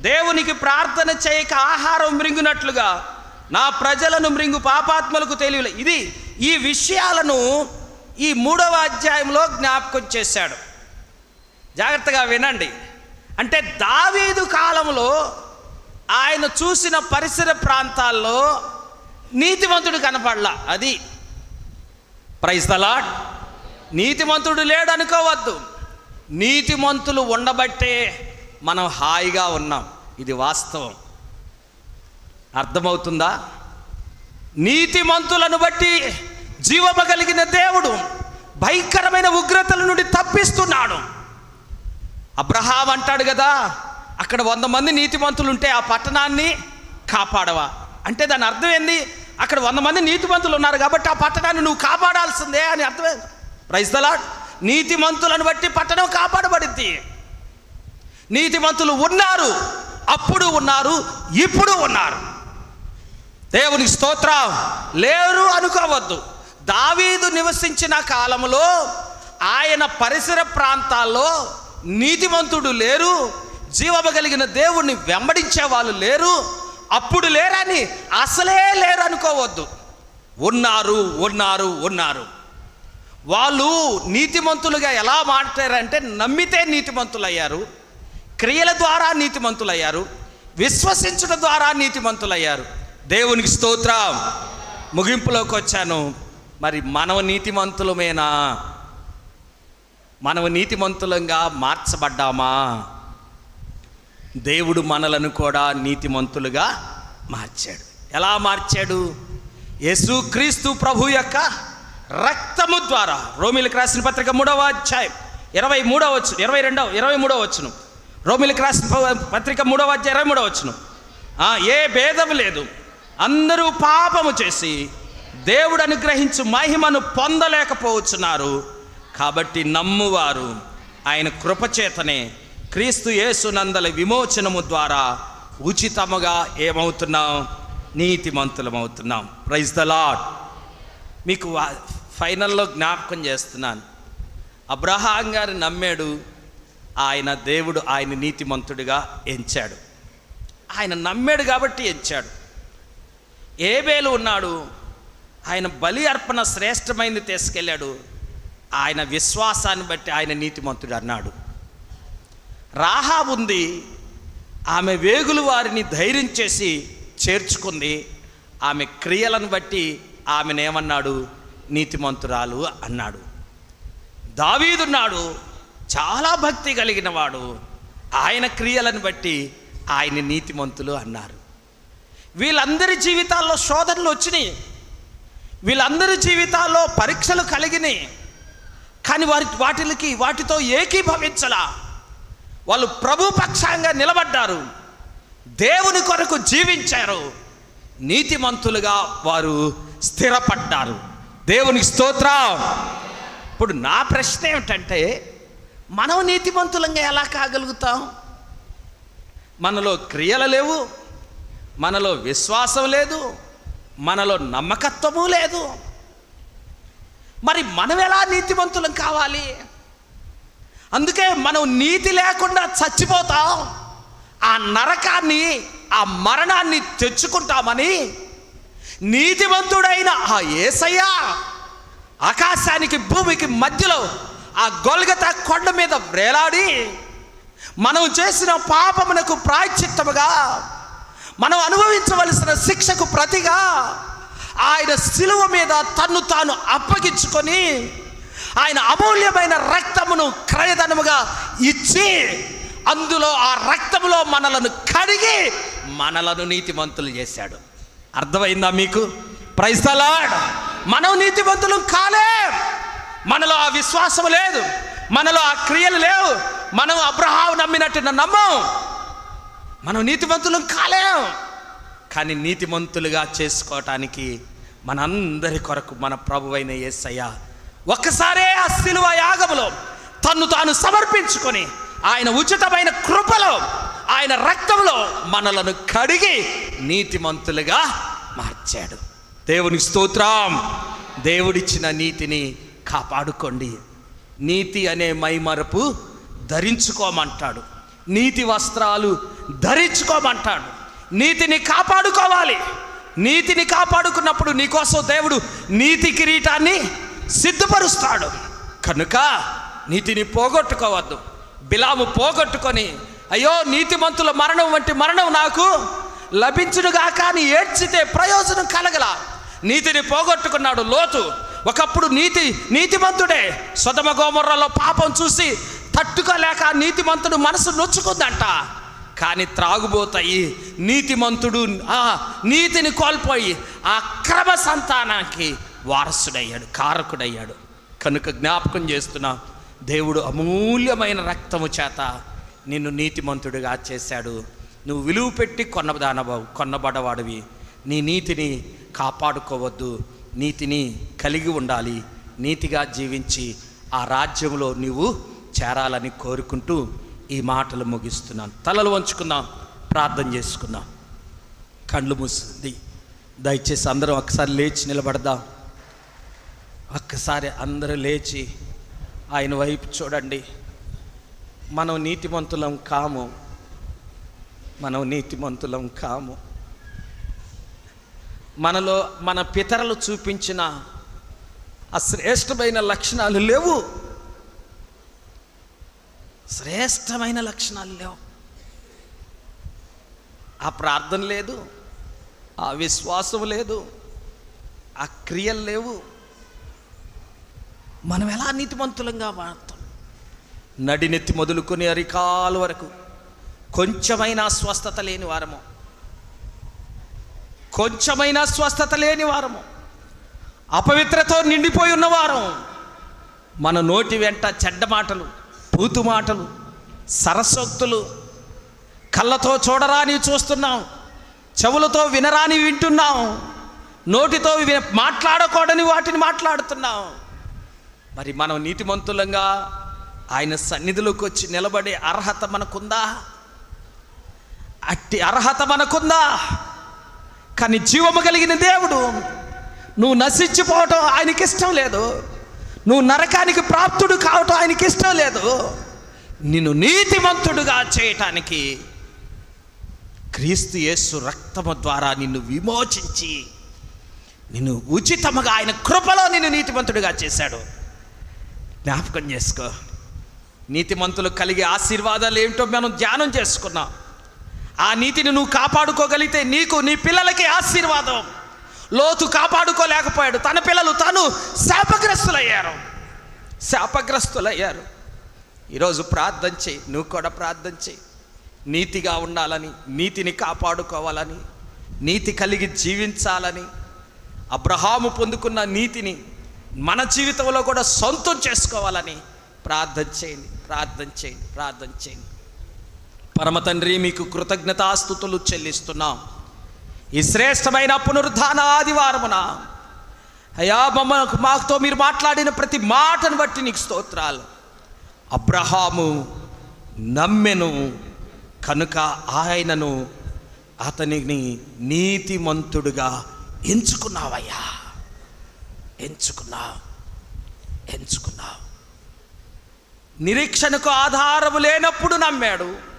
దేవునికి ప్రార్థన చేయక ఆహారం మృంగునట్లుగా నా ప్రజలను మృంగు పాపాత్మలకు తెలియలే. ఇది ఈ విషయాలను ఈ మూడవ అధ్యాయంలో జ్ఞాపకం చేశాడు. జాగ్రత్తగా వినండి. అంటే దావీదు కాలంలో ఆయన చూసిన పరిసర ప్రాంతాల్లో నీతిమంతుడు కనపడలా. అది ప్రైజ్ ద నీతిమంతుడు లేడు అనుకోవద్దు నీతిమంతులు ఉండబట్టే మనం హాయిగా ఉన్నాం. ఇది వాస్తవం. అర్థమవుతుందా? నీతిమంతులను బట్టి జీవము కలిగిన దేవుడు భయంకరమైన ఉగ్రతల నుండి తప్పిస్తున్నాడు. అబ్రహాం అంటాడు కదా అక్కడ వంద మంది నీతిమంతులు ఉంటే ఆ పట్టణాన్ని కాపాడవా? అంటే దాని అర్థం ఏంది? అక్కడ వంద మంది నీతిమంతులు ఉన్నారు కాబట్టి ఆ పట్టణాన్ని నువ్వు కాపాడాల్సిందే అని అర్థమే ప్రైజ్ దలాడ్ నీతిమంతులను బట్టి పట్టణం కాపాడబడింది నీతిమంతులు ఉన్నారు అప్పుడు ఉన్నారు ఇప్పుడు ఉన్నారు. దేవునికి స్తోత్రం. లేరు అనుకోవద్దు. దావీదు నివసించిన కాలంలో ఆయన పరిసర ప్రాంతాల్లో నీతిమంతుడు లేరు జీవము కలిగిన దేవుణ్ణి వెంబడించే వాళ్ళు లేరు అప్పుడు లేరని అసలే లేరు అనుకోవద్దు. ఉన్నారు ఉన్నారు ఉన్నారు. వాళ్ళు నీతిమంతులుగా ఎలా మాట్లాడారంటే నమ్మితే నీతిమంతులయ్యారు క్రియల ద్వారా నీతిమంతులయ్యారు. విశ్వసించడం ద్వారా నీతిమంతులయ్యారు. దేవునికి స్తోత్రం. ముగింపులోకి వచ్చాను. మరి మనవ నీతిమంతులమేనా? మనము నీతిమంతులంగా మార్చబడ్డామా? దేవుడు మనలను కూడా నీతిమంతులుగా మార్చాడు. ఎలా మార్చాడు? యేసుక్రీస్తు ప్రభు యొక్క రక్తము ద్వారా. రోమిలకు రాసిన పత్రిక మూడవ అధ్యాయం. ఇరవై మూడవ వచ్చు ఇరవై రెండవ ఇరవై మూడవ వచ్చును రోమిలకు రాసిన పత్రిక మూడవ అధ్యాయం ఇరవై మూడవ వచ్చును ఏ భేదము లేదు. అందరూ పాపము చేసి దేవుడు అనుగ్రహించు మహిమను పొందలేకపోవచ్చున్నారు. కాబట్టి నమ్మువారు ఆయన కృపచేతనే క్రీస్తు యేసునందల విమోచనము ద్వారా ఉచితముగా ఏమవుతున్నాం? నీతిమంతులమవుతున్నాం. ప్రైజ్ ద లాడ్ మీకు ఫైనల్లో జ్ఞాపకం చేస్తున్నాను. అబ్రహాం గారు నమ్మాడు. ఆయన దేవుడు ఆయన నీతిమంతుడిగా ఎంచాడు. ఆయన నమ్మాడు కాబట్టి ఎంచాడు. ఏబేలు ఉన్నాడు. ఆయన బలి అర్పణ శ్రేష్టమైంది తీసుకెళ్ళాడు. ఆయన విశ్వాసాన్ని బట్టి ఆయన నీతిమంతుడు అన్నాడు. రాహాబ్ ఉంది. ఆమె వేగులు వారిని ధైర్యం చేసి చేర్చుకుంది. ఆమె క్రియలను బట్టి ఆమెనేమన్నాడు? నీతిమంతురాలు అన్నాడు. దావీదున్నాడు చాలా భక్తి కలిగిన వాడు. ఆయన క్రియలను బట్టి ఆయన నీతిమంతులు అన్నారు. వీళ్ళందరి జీవితాల్లో శోధనలు వచ్చినాయి. వీళ్ళందరి జీవితాల్లో పరీక్షలు కలిగినాయి. కానీ వారి వాటికి వాటితో ఏకీభవించలా. వాళ్ళు ప్రభు పక్షంగా నిలబడ్డారు. దేవుని కొరకు జీవించారు. నీతిమంతులుగా వారు స్థిరపడ్డారు. దేవునికి స్తోత్రం. ఇప్పుడు నా ప్రశ్న ఏమిటంటే మనం నీతిమంతులంగా ఎలా కాగలుగుతాం? మనలో క్రియలు లేవు మనలో విశ్వాసం లేదు మనలో నమ్మకత్వము లేదు. మరి మనం ఎలా నీతిమంతులం కావాలి? అందుకే మనం నీతి లేకుండా చచ్చిపోతాం. ఆ నరకాన్ని ఆ మరణాన్ని తెచ్చుకుంటామని నీతివంతుడైన ఆ ఏసయ్య ఆకాశానికి భూమికి మధ్యలో ఆ గొల్గత కొండ మీద వేలాడి మనం చేసిన పాపమునకు ప్రాయచిత్తముగా మనం అనుభవించవలసిన శిక్షకు ప్రతిగా ఆయన శిలువ మీద తన్ను తాను అప్పగించుకొని ఆయన అమూల్యమైన రక్తమును క్రయధనముగా ఇచ్చి అందులో ఆ రక్తములో మనలను కడిగి మనలను నీతివంతులు చేశాడు. అర్థమైందా మీకు? ప్రైస్తలాడ్ మనం నీతివంతులు కాలే? మనలో ఆ విశ్వాసం లేదు. మనలో ఆ క్రియలు లేవు. మనం అబ్రహాం నమ్మినట్టు నమ్మం. మనం నీతిమంతులం కాలేం. కానీ నీతిమంతులుగా చేసుకోవటానికి మనందరి కొరకు మన ప్రభువైన యేసయ్య ఒక్కసారే ఆ శిలువ యాగములో తన్ను తాను సమర్పించుకొని ఆయన ఉచితమైన కృపలో ఆయన రక్తంలో మనలను కడిగి నీతిమంతులుగా మార్చాడు. దేవుని స్తోత్రం. దేవుడిచ్చిన నీతిని కాపాడుకోండి. నీతి అనే మైమరపు ధరించుకోమంటాడు. నీతి వస్త్రాలు ధరించుకోమంటాడు. నీతిని కాపాడుకోవాలి. నీతిని కాపాడుకున్నప్పుడు నీకోసం దేవుడు నీతి కిరీటాన్ని సిద్ధపరుస్తాడు. కనుక నీతిని పోగొట్టుకోవద్దు. బిలాము పోగొట్టుకొని అయ్యో నీతిమంతుల మరణం వంటి మరణం నాకు లభించునుగా కానీ ఏడ్చితే ప్రయోజనం కలగల. నీతిని పోగొట్టుకున్నాడు లోతు. ఒకప్పుడు నీతి నీతిమంతుడే సుధమ గోమర్రలో పాపం చూసి తట్టుకోలేక నీతిమంతుడు మనసు నొచ్చుకుందంట. కానీ త్రాగుబోతాయి నీతిమంతుడు ఆ నీతిని కోల్పోయి ఆ అక్రమ సంతానానికి వారసుడయ్యాడు కారకుడయ్యాడు. కనుక జ్ఞాపకం చేస్తున్నా దేవుడు అమూల్యమైన రక్తము చేత నిన్ను నీతిమంతుడిగా చేశాడు. నువ్వు విలువ పెట్టి కొన్నదానబావు కొన్నబడవాడివి. నీ నీతిని కాపాడుకోవద్దు. నీతిని కలిగి ఉండాలి నీతిగా జీవించి ఆ రాజ్యంలో నీవు చేరాలని కోరుకుంటూ ఈ మాటలు ముగిస్తున్నాను. తలలు వంచుకుందాం ప్రార్థన చేసుకుందాం. కళ్ళు మూసింది దయచేసి అందరం ఒకసారి లేచి నిలబడదాం. ఒక్కసారి అందరూ లేచి ఆయన వైపు చూడండి. మనం నీతిమంతులం కాము. మనం నీతిమంతులం కాము. మనలో మన పితరులు చూపించిన ఆ శ్రేష్టమైన లక్షణాలు లేవు. శ్రేష్టమైన లక్షణాలు లేవు. ఆ ప్రార్థన లేదు ఆ విశ్వాసం లేదు ఆ క్రియలు లేవు. మనం ఎలా నీతిమంతులంగా వాడతాం నడినెత్తి మొదలుకొని అరికాలు వరకు కొంచెమైనా స్వస్థత లేని వారము. కొంచెమైనా స్వస్థత లేని వారము. అపవిత్రతో నిండిపోయి ఉన్నవారం మన నోటి వెంట చెడ్డ మాటలు పూతు మాటలు సరస్వక్తులు కళ్ళతో చూడరాని చూస్తున్నాం. చెవులతో వినరాని వింటున్నాం. నోటితో విన మాట్లాడకూడని వాటిని మాట్లాడుతున్నాం. మరి మనం నీతిమంతులంగా ఆయన సన్నిధిలోకి వచ్చి నిలబడే అర్హత మనకుందా? అట్టి అర్హత మనకుందా? కానీ జీవము కలిగిన దేవుడు నువ్వు నశించిపోవటం ఆయనకి ఇష్టం లేదు. నువ్వు నరకానికి ప్రాప్తుడు కావటం ఆయనకి ఇష్టం లేదు. నిన్ను నీతిమంతుడుగా చేయటానికి క్రీస్తు యేసు రక్తము ద్వారా నిన్ను విమోచించి నిన్ను ఉచితముగా ఆయన కృపలో నిన్ను నీతిమంతుడిగా చేశాడు. జ్ఞాపకం చేసుకో. నీతిమంతులు కలిగే ఆశీర్వాదాలు ఏమిటో మనం ధ్యానం చేసుకున్నాం. ఆ నీతిని నువ్వు కాపాడుకోగలిగితే నీకు నీ పిల్లలకి ఆశీర్వాదం. లోతు కాపాడుకోలేకపోయాడు. తన పిల్లలు తను శాపగ్రస్తులయ్యారు. శాపగ్రస్తులయ్యారు. ఈరోజు ప్రార్థన చేయి. నువ్వు కూడా ప్రార్థన చేయి. నీతిగా ఉండాలని నీతిని కాపాడుకోవాలని నీతి కలిగి జీవించాలని అబ్రహాము పొందుకున్న నీతిని మన జీవితంలో కూడా సొంతం చేసుకోవాలని ప్రార్థన చేయండి. ప్రార్థన చేయండి. ప్రార్థన చేయండి. పరమతండ్రి మీకు కృతజ్ఞతాస్థుతులు చెల్లిస్తున్నాం. ఈ శ్రేష్టమైన పునరుద్ధాన ఆదివారమున అయ్యా మమ్మల్ని మాతో మీరు మాట్లాడిన ప్రతి మాటను బట్టి నీకు స్తోత్రాలు. అబ్రహాము నమ్మెను కనుక ఆయనను అతనిని నీతిమంతుడుగా ఎంచుకున్నావయ్యా. ఎంచుకున్నావు ఎంచుకున్నావు. నిరీక్షణకు ఆధారము లేనప్పుడు నమ్మాడు.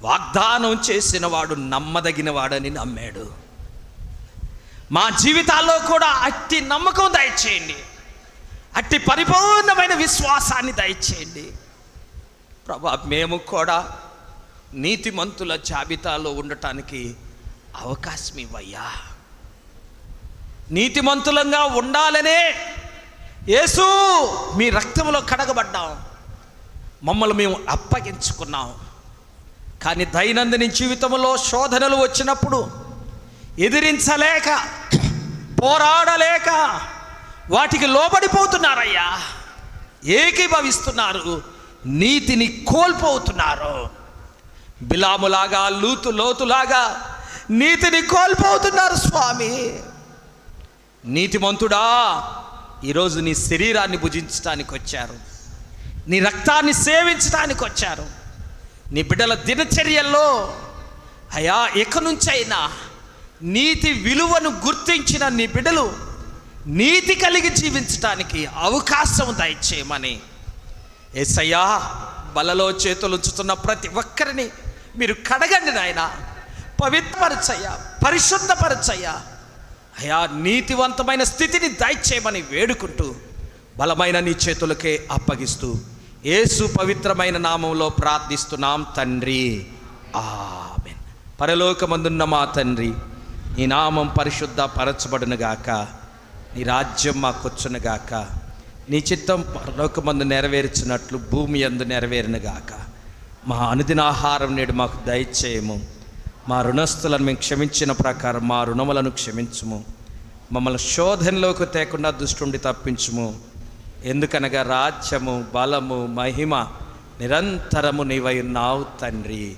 వాగ్దానం చేసిన వాడు నమ్మదగిన వాడని నమ్మాడు. మా జీవితాల్లో కూడా అట్టి నమ్మకం దయచేయండి. అట్టి పరిపూర్ణమైన విశ్వాసాన్ని దయచేయండి. ప్రభా మేము కూడా నీతిమంతుల జాబితాలో ఉండటానికి అవకాశం ఇవ్వయ్యా. నీతిమంతులంగా ఉండాలనే యేసు మీ రక్తంలో కడగబడ్డాం. మమ్మల్ని మేము అప్పగించుకున్నాం. కానీ దైనందిన జీవితంలో శోధనలు వచ్చినప్పుడు ఎదిరించలేక పోరాడలేక వాటికి లోబడిపోతున్నారయ్యా. ఏకీభవిస్తున్నారు నీతిని కోల్పోతున్నారు. బిలాములాగా లూతు లోతులాగా నీతిని కోల్పోతున్నారు స్వామి. నీతిమంతుడా ఈరోజు నీ శరీరాన్ని భుజించడానికి వచ్చారు నీ రక్తాన్ని సేవించడానికి వచ్చారు నీ బిడ్డల దినచర్యల్లో అయా ఇక నుంచైనా నీతి విలువను గుర్తించిన నీ బిడ్డలు నీతి కలిగి జీవించటానికి అవకాశం దయచేయమని. ఏసయ్యా బలలో చేతులు ఉంచుతున్న ప్రతి ఒక్కరిని మీరు కడగండి నాయన. పవిత్రపరచయ్యా పరిశుద్ధపరచయ్యా. అయా నీతివంతమైన స్థితిని దయచేయమని వేడుకుంటూ బలమైన నీ చేతులకే అప్పగిస్తూ యేసు పవిత్రమైన నామంలో ప్రార్థిస్తున్నాం తండ్రి. ఆమెన్. పరలోకమందున్న మా తండ్రి నీ నామం పరిశుద్ధ పరచబడునుగాక నీ రాజ్యం మాకొచ్చునుగాక. నీ చిత్తం పరలోకమందు నెరవేర్చినట్లు భూమి అందు నెరవేరునుగాక. మా అనుదినాహారం నేడు మాకు దయచేయము. మా రుణస్థులను మేము క్షమించిన ప్రకారం మా రుణములను క్షమించుము. మమ్మల్ని శోధనలోకి తేకుండా దుష్టుండి తప్పించుము. ఎందుకనగా రాజ్యము బలము మహిమ నిరంతరము నీవై ఉన్నావు తండ్రి.